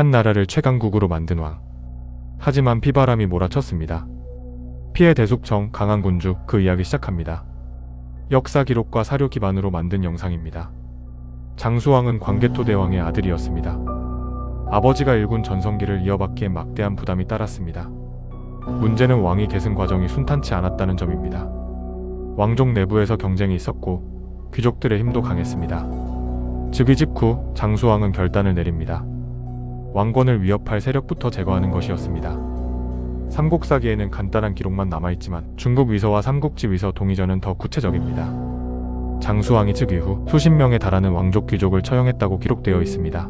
한 나라를 최강국으로 만든 왕. 하지만 피바람이 몰아쳤습니다. 피해 대숙청, 강한 군주 그 이야기 시작합니다. 역사 기록과 사료 기반으로 만든 영상입니다. 장수왕은 광개토 대왕의 아들이었습니다. 아버지가 일군 전성기를 이어받기에 막대한 부담이 따랐습니다. 문제는 왕위 계승 과정이 순탄치 않았다는 점입니다. 왕족 내부에서 경쟁이 있었고 귀족들의 힘도 강했습니다. 즉위 직후 장수왕은 결단을 내립니다. 왕권을 위협할 세력부터 제거하는 것이었습니다. 삼국사기에는 간단한 기록만 남아있지만 중국 위서와 삼국지 위서 동의전은 더 구체적입니다. 장수왕이 즉위 후 수십 명에 달하는 왕족 귀족을 처형했다고 기록되어 있습니다.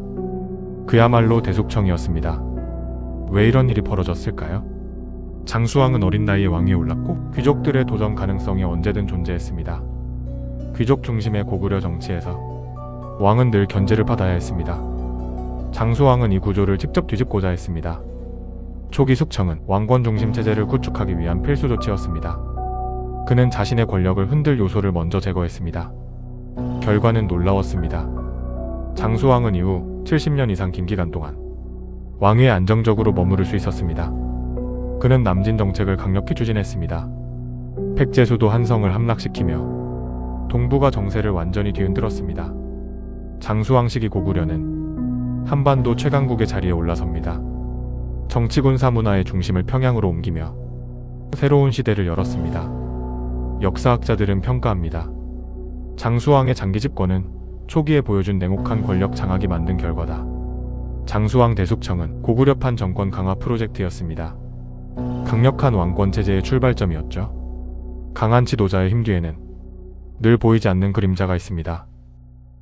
그야말로 대속청이었습니다. 왜 이런 일이 벌어졌을까요? 장수왕은 어린 나이에 왕위에 올랐고 귀족들의 도전 가능성이 언제든 존재했습니다. 귀족 중심의 고구려 정치에서 왕은 늘 견제를 받아야 했습니다. 장수왕은 이 구조를 직접 뒤집고자 했습니다. 초기 숙청은 왕권 중심 체제를 구축하기 위한 필수 조치였습니다. 그는 자신의 권력을 흔들 요소를 먼저 제거했습니다. 결과는 놀라웠습니다. 장수왕은 이후 70년 이상 긴 기간 동안 왕위에 안정적으로 머무를 수 있었습니다. 그는 남진 정책을 강력히 추진했습니다. 팩제 수도 한성을 함락시키며 동북아 정세를 완전히 뒤흔들었습니다. 장수왕 시기 고구려는 한반도 최강국의 자리에 올라섭니다. 정치군 사 문화의 중심을 평양으로 옮기며 새로운 시대를 열었습니다. 역사학자들은 평가합니다. 장수왕의 장기 집권은 초기에 보여준 냉혹한 권력 장악이 만든 결과다. 장수왕 대숙청은 고구려판 정권 강화 프로젝트였습니다. 강력한 왕권 체제의 출발점이었죠. 강한 지도자의 힘 뒤에는 늘 보이지 않는 그림자가 있습니다.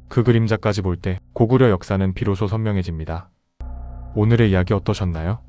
그 그림자까지 볼 때 고구려 역사는 비로소 선명해집니다. 오늘의 이야기 어떠셨나요?